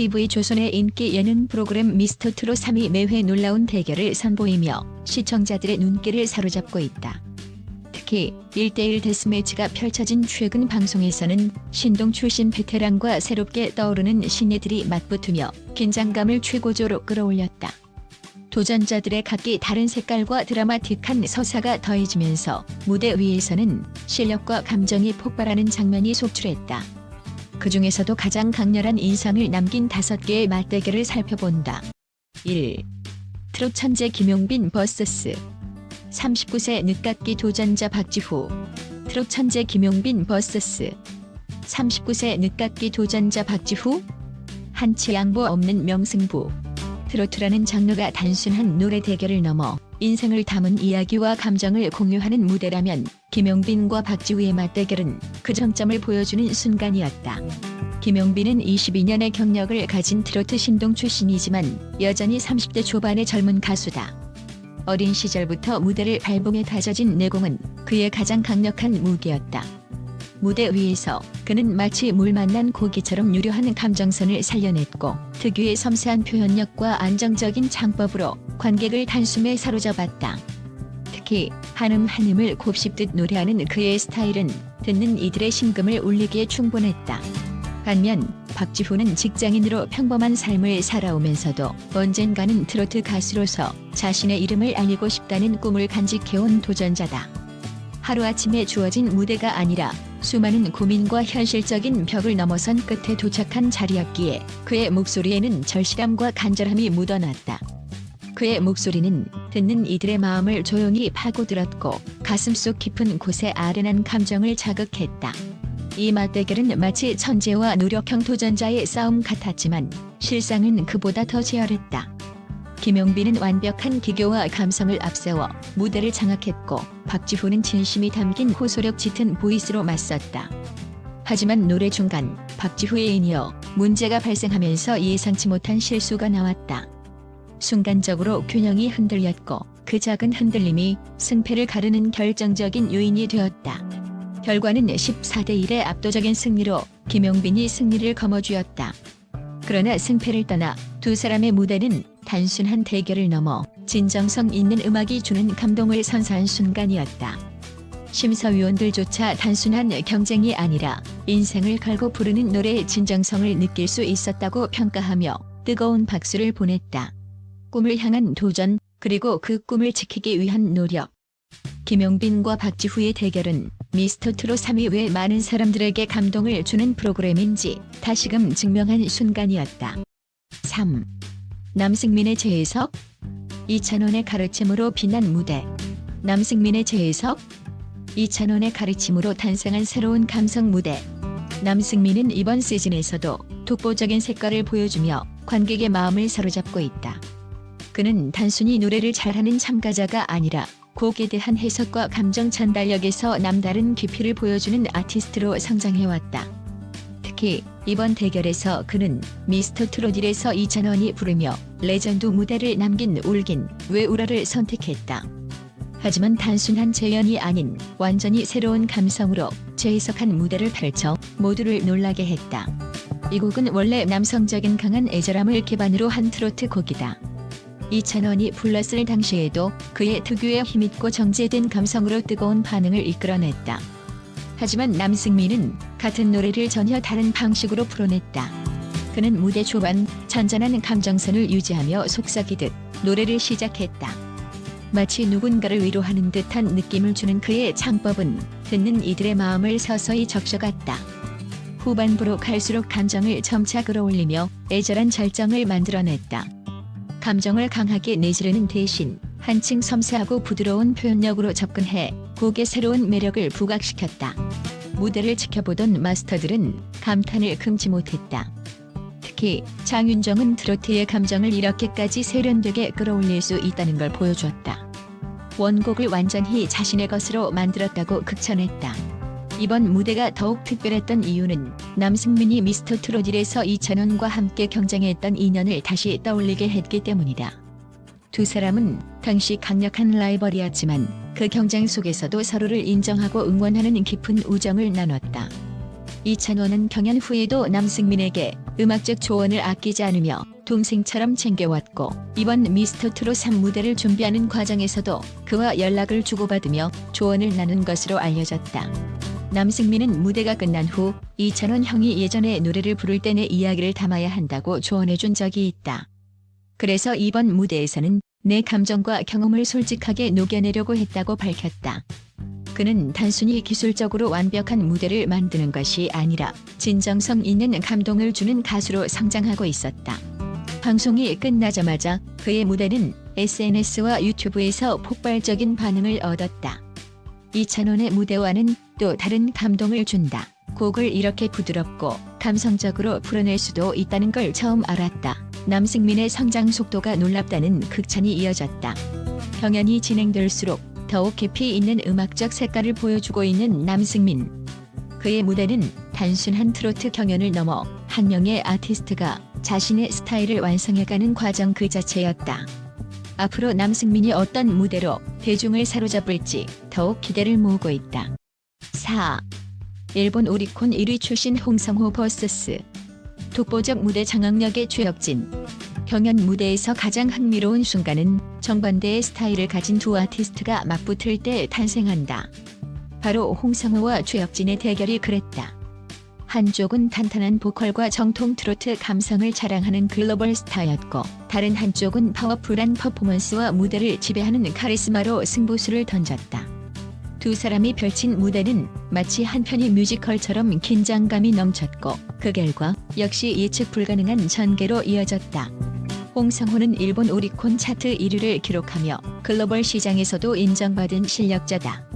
TV 조선의 인기 예능 프로그램 미스터 트롯 3위 매회 놀라운 대결을 선보이며 시청자들의 눈길을 사로잡고 있다. 특히 1대1 데스매치가 펼쳐진 최근 방송에서는 신동 출신 베테랑과 새롭게 떠오르는 신예들이 맞붙으며 긴장감을 최고조로 끌어올렸다. 도전자들의 각기 다른 색깔과 드라마틱한 서사가 더해지면서 무대 위에서는 실력과 감정이 폭발하는 장면이 속출했다. 그 중에서도 가장 강렬한 인상을 남긴 다섯 개의 맞대결을 살펴본다. 1. 트롯 천재 김용빈 vs 39세 늦깎이 도전자 박지후 트롯 천재 김용빈 vs 39세 늦깎이 도전자 박지후 한치 양보 없는 명승부 트로트라는 장르가 단순한 노래 대결을 넘어 인생을 담은 이야기와 감정을 공유하는 무대라면 김용빈과 박지우의 맞대결은 그 정점을 보여주는 순간이었다. 김용빈은 22년의 경력을 가진 트로트 신동 출신이지만 여전히 30대 초반의 젊은 가수다. 어린 시절부터 무대를 발봉해 다져진 내공은 그의 가장 강력한 무기였다. 무대 위에서 그는 마치 물 만난 고기처럼 유려한 감정선을 살려냈고 특유의 섬세한 표현력과 안정적인 창법으로 관객을 단숨에 사로잡았다. 특히 한음 한음을 곱씹듯 노래하는 그의 스타일은 듣는 이들의 심금을 울리기에 충분했다. 반면 박지후는 직장인으로 평범한 삶을 살아오면서도 언젠가는 트로트 가수로서 자신의 이름을 알리고 싶다는 꿈을 간직해온 도전자다. 하루아침에 주어진 무대가 아니라 수많은 고민과 현실적인 벽을 넘어선 끝에 도착한 자리였기에 그의 목소리에는 절실함과 간절함이 묻어났다. 그의 목소리는 듣는 이들의 마음을 조용히 파고들었고 가슴속 깊은 곳에 아련한 감정을 자극했다. 이 맞대결은 마치 천재와 노력형 도전자의 싸움 같았지만 실상은 그보다 더 치열했다. 김용빈은 완벽한 기교와 감성을 앞세워 무대를 장악했고 박지후는 진심이 담긴 호소력 짙은 보이스로 맞섰다. 하지만 노래 중간 박지후에 이어 문제가 발생하면서 예상치 못한 실수가 나왔다. 순간적으로 균형이 흔들렸고 그 작은 흔들림이 승패를 가르는 결정적인 요인이 되었다. 결과는 14대 1의 압도적인 승리로 김용빈이 승리를 거머쥐었다. 그러나 승패를 떠나 두 사람의 무대는 단순한 대결을 넘어 진정성 있는 음악이 주는 감동을 선사한 순간이었다. 심사위원들조차 단순한 경쟁이 아니라 인생을 걸고 부르는 노래의 진정성을 느낄 수 있었다고 평가하며 뜨거운 박수를 보냈다. 꿈을 향한 도전, 그리고 그 꿈을 지키기 위한 노력. 김용빈과 박지후의 대결은 미스터 트롯 3위 외 많은 사람들에게 감동을 주는 프로그램인지 다시금 증명한 순간이었다. 3. 남승민의 재해석 이찬원의 가르침으로 빛난 무대 남승민의 재해석 이찬원의 가르침으로 탄생한 새로운 감성 무대 남승민은 이번 시즌에서도 독보적인 색깔을 보여주며 관객의 마음을 사로잡고 있다. 그는 단순히 노래를 잘하는 참가자가 아니라 곡에 대한 해석과 감정 전달력에서 남다른 깊이를 보여주는 아티스트로 성장해왔다. 특히 이번 대결에서 그는 미스터 트롯1에서 이찬원이 부르며 레전드 무대를 남긴 울긴 왜 울어를 선택했다. 하지만 단순한 재연이 아닌 완전히 새로운 감성으로 재해석한 무대를 펼쳐 모두를 놀라게 했다. 이 곡은 원래 남성적인 강한 애절함을 기반으로 한 트로트 곡이다. 이찬원이 불렀을 당시에도 그의 특유의 힘있고 정제된 감성으로 뜨거운 반응을 이끌어냈다. 하지만 남승민은 같은 노래를 전혀 다른 방식으로 풀어냈다. 그는 무대 초반 잔잔한 감정선을 유지하며 속삭이듯 노래를 시작했다. 마치 누군가를 위로하는 듯한 느낌을 주는 그의 창법은 듣는 이들의 마음을 서서히 적셔갔다. 후반부로 갈수록 감정을 점차 끌어올리며 애절한 절정을 만들어냈다. 감정을 강하게 내지르는 대신 한층 섬세하고 부드러운 표현력으로 접근해 곡의 새로운 매력을 부각시켰다. 무대를 지켜보던 마스터들은 감탄을 금치 못했다. 특히 장윤정은 트로트의 감정을 이렇게까지 세련되게 끌어올릴 수 있다는 걸 보여주었다. 원곡을 완전히 자신의 것으로 만들었다고 극찬했다. 이번 무대가 더욱 특별했던 이유는 남승민이 미스터 트롯1에서 이찬원과 함께 경쟁했던 인연을 다시 떠올리게 했기 때문이다. 두 사람은 당시 강력한 라이벌이었지만 그 경쟁 속에서도 서로를 인정하고 응원하는 깊은 우정을 나눴다. 이찬원은 경연 후에도 남승민에게 음악적 조언을 아끼지 않으며 동생처럼 챙겨왔고 이번 미스터 트롯 3 무대를 준비하는 과정에서도 그와 연락을 주고받으며 조언을 나눈 것으로 알려졌다. 남승민은 무대가 끝난 후 이찬원 형이 예전에 노래를 부를 때 내 이야기를 담아야 한다고 조언해 준 적이 있다. 그래서 이번 무대에서는 내 감정과 경험을 솔직하게 녹여내려고 했다고 밝혔다. 그는 단순히 기술적으로 완벽한 무대를 만드는 것이 아니라 진정성 있는 감동을 주는 가수로 성장하고 있었다. 방송이 끝나자마자 그의 무대는 SNS와 유튜브에서 폭발적인 반응을 얻었다. 이찬원의 무대와는 또 다른 감동을 준다. 곡을 이렇게 부드럽고 감성적으로 풀어낼 수도 있다는 걸 처음 알았다. 남승민의 성장 속도가 놀랍다는 극찬이 이어졌다. 경연이 진행될수록 더욱 깊이 있는 음악적 색깔을 보여주고 있는 남승민. 그의 무대는 단순한 트로트 경연을 넘어 한 명의 아티스트가 자신의 스타일을 완성해가는 과정 그 자체였다. 앞으로 남승민이 어떤 무대로 대중을 사로잡을지 더욱 기대를 모으고 있다. 4. 일본 오리콘 1위 출신 홍성호 vs 독보적 무대 장악력의 최혁진 경연 무대에서 가장 흥미로운 순간은 정반대의 스타일을 가진 두 아티스트가 맞붙을 때 탄생한다. 바로 홍성호와 최혁진의 대결이 그랬다. 한쪽은 탄탄한 보컬과 정통 트로트 감성을 자랑하는 글로벌 스타였고 다른 한쪽은 파워풀한 퍼포먼스와 무대를 지배하는 카리스마로 승부수를 던졌다. 두 사람이 펼친 무대는 마치 한 편의 뮤지컬처럼 긴장감이 넘쳤고 그 결과 역시 예측 불가능한 전개로 이어졌다. 홍성호는 일본 오리콘 차트 1위를 기록하며 글로벌 시장에서도 인정받은 실력자다.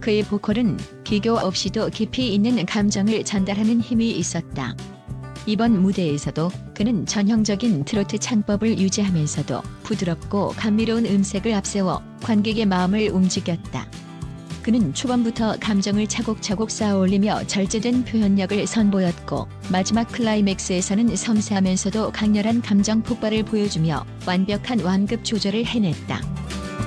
그의 보컬은 비교 없이도 깊이 있는 감정을 전달하는 힘이 있었다. 이번 무대에서도 그는 전형적인 트로트 창법을 유지하면서도 부드럽고 감미로운 음색을 앞세워 관객의 마음을 움직였다. 그는 초반부터 감정을 차곡차곡 쌓아올리며 절제된 표현력을 선보였고 마지막 클라이맥스에서는 섬세하면서도 강렬한 감정 폭발을 보여주며 완벽한 완급 조절을 해냈다.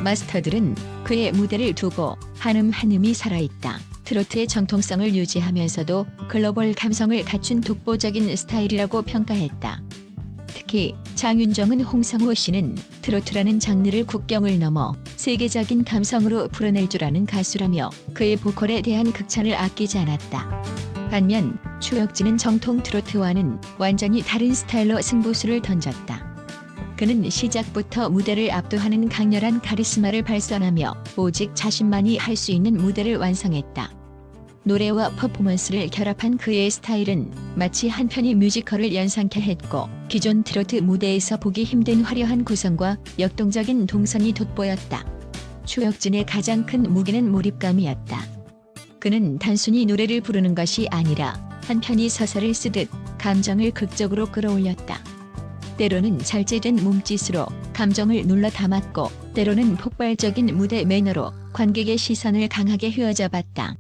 마스터들은 그의 무대를 두고 한음 한음이 살아있다. 트로트의 정통성을 유지하면서도 글로벌 감성을 갖춘 독보적인 스타일이라고 평가했다. 특히 장윤정은 홍성호 씨는 트로트라는 장르를 국경을 넘어 세계적인 감성으로 풀어낼 줄 아는 가수라며 그의 보컬에 대한 극찬을 아끼지 않았다. 반면 추혁진은 정통 트로트와는 완전히 다른 스타일로 승부수를 던졌다. 그는 시작부터 무대를 압도하는 강렬한 카리스마를 발산하며 오직 자신만이 할 수 있는 무대를 완성했다. 노래와 퍼포먼스를 결합한 그의 스타일은 마치 한 편의 뮤지컬을 연상케 했고 기존 트로트 무대에서 보기 힘든 화려한 구성과 역동적인 동선이 돋보였다. 추혁진의 가장 큰 무기는 몰입감이었다. 그는 단순히 노래를 부르는 것이 아니라 한 편의 서사를 쓰듯 감정을 극적으로 끌어올렸다. 때로는 절제된 몸짓으로 감정을 눌러 담았고 때로는 폭발적인 무대 매너로 관객의 시선을 강하게 휘어잡았다.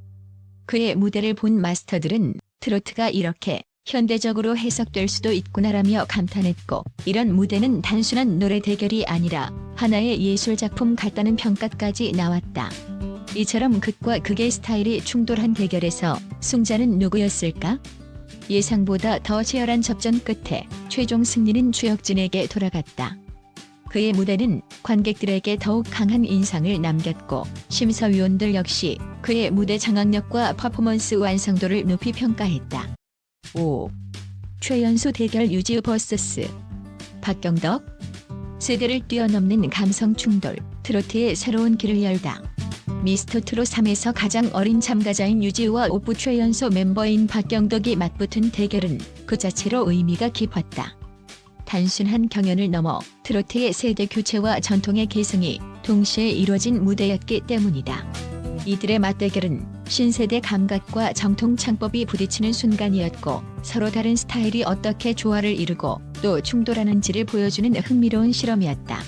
그의 무대를 본 마스터들은 트로트가 이렇게 현대적으로 해석될 수도 있구나라며 감탄했고 이런 무대는 단순한 노래 대결이 아니라 하나의 예술 작품 같다는 평가까지 나왔다. 이처럼 극과 극의 스타일이 충돌한 대결에서 승자는 누구였을까? 예상보다 더 치열한 접전 끝에 최종 승리는 추혁진에게 돌아갔다. 그의 무대는 관객들에게 더욱 강한 인상을 남겼고 심사위원들 역시 그의 무대 장악력과 퍼포먼스 완성도를 높이 평가했다. 5. 최연소 대결 유지 vs 박경덕 세대를 뛰어넘는 감성 충돌 트로트의 새로운 길을 열다. 미스터 트롯 3에서 가장 어린 참가자인 유지와 오프 최연소 멤버인 박경덕이 맞붙은 대결은 그 자체로 의미가 깊었다. 단순한 경연을 넘어 트로트의 세대 교체와 전통의 계승이 동시에 이뤄진 무대였기 때문이다. 이들의 맞대결은 신세대 감각과 정통 창법이 부딪히는 순간이었고 서로 다른 스타일이 어떻게 조화를 이루고 또 충돌하는지를 보여주는 흥미로운 실험이었다.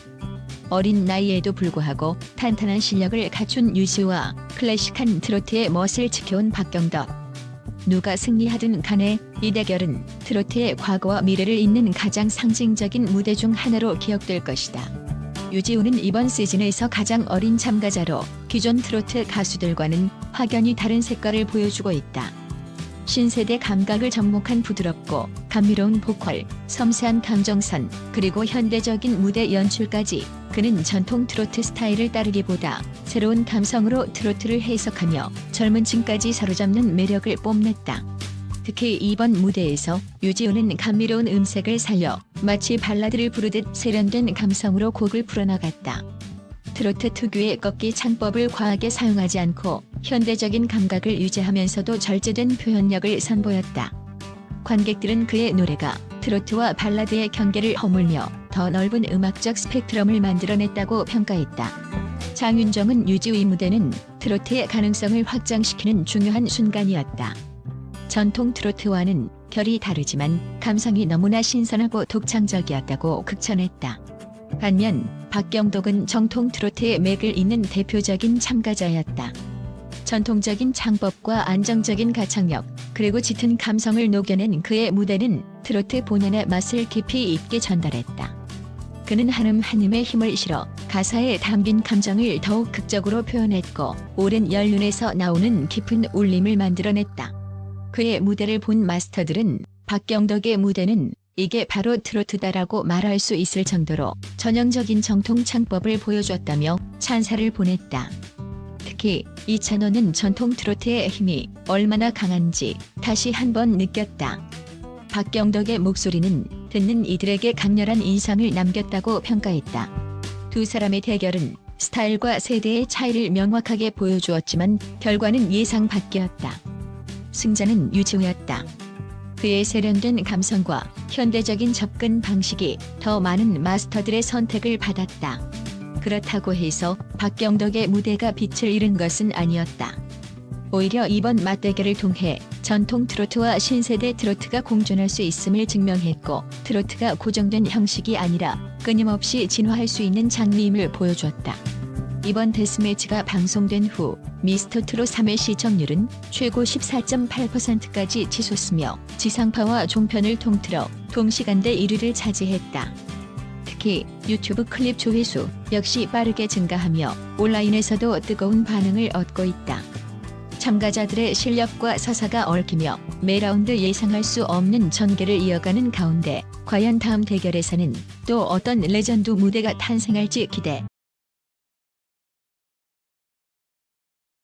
어린 나이에도 불구하고 탄탄한 실력을 갖춘 유시와 클래식한 트로트의 멋을 지켜온 박경덕. 누가 승리하든 간에 이 대결은 트로트의 과거와 미래를 잇는 가장 상징적인 무대 중 하나로 기억될 것이다. 유지우는 이번 시즌에서 가장 어린 참가자로 기존 트로트 가수들과는 확연히 다른 색깔을 보여주고 있다. 신세대 감각을 접목한 부드럽고 감미로운 보컬, 섬세한 감정선, 그리고 현대적인 무대 연출까지 그는 전통 트로트 스타일을 따르기보다 새로운 감성으로 트로트를 해석하며 젊은 층까지 사로잡는 매력을 뽐냈다. 특히 이번 무대에서 유지우는 감미로운 음색을 살려 마치 발라드를 부르듯 세련된 감성으로 곡을 풀어나갔다. 트로트 특유의 꺾기 창법을 과하게 사용하지 않고 현대적인 감각을 유지하면서도 절제된 표현력을 선보였다. 관객들은 그의 노래가 트로트와 발라드의 경계를 허물며 더 넓은 음악적 스펙트럼을 만들어냈다고 평가했다. 장윤정은 유지우의 무대는 트로트의 가능성을 확장시키는 중요한 순간이었다. 전통 트로트와는 결이 다르지만 감성이 너무나 신선하고 독창적이었다고 극찬했다. 반면 박경덕은 정통 트로트의 맥을 잇는 대표적인 참가자였다. 전통적인 창법과 안정적인 가창력, 그리고 짙은 감성을 녹여낸 그의 무대는 트로트 본연의 맛을 깊이 있게 전달했다. 그는 한음 한음에 힘을 실어 가사에 담긴 감정을 더욱 극적으로 표현했고 오랜 연륜에서 나오는 깊은 울림을 만들어냈다. 그의 무대를 본 마스터들은 박경덕의 무대는 이게 바로 트로트다라고 말할 수 있을 정도로 전형적인 정통 창법을 보여줬다며 찬사를 보냈다. 특히 이찬호는 전통 트로트의 힘이 얼마나 강한지 다시 한번 느꼈다. 박경덕의 목소리는 듣는 이들에게 강렬한 인상을 남겼다고 평가했다. 두 사람의 대결은 스타일과 세대의 차이를 명확하게 보여주었지만 결과는 예상 밖이었다. 승자는 유지우였다. 그의 세련된 감성과 현대적인 접근 방식이 더 많은 마스터들의 선택을 받았다. 그렇다고 해서 박경덕의 무대가 빛을 잃은 것은 아니었다. 오히려 이번 맞대결을 통해 전통 트로트와 신세대 트로트가 공존할 수 있음을 증명했고 트로트가 고정된 형식이 아니라 끊임없이 진화할 수 있는 장미임을 보여줬다. 이번 데스매치가 방송된 후 미스터트로 3회 시청률은 최고 14.8%까지 치솟으며 지상파와 종편을 통틀어 동시간대 1위를 차지했다. 특히 유튜브 클립 조회수 역시 빠르게 증가하며 온라인에서도 뜨거운 반응을 얻고 있다. 참가자들의 실력과 서사가 얽히며 매 라운드 예상할 수 없는 전개를 이어가는 가운데 과연 다음 대결에서는 또 어떤 레전드 무대가 탄생할지 기대.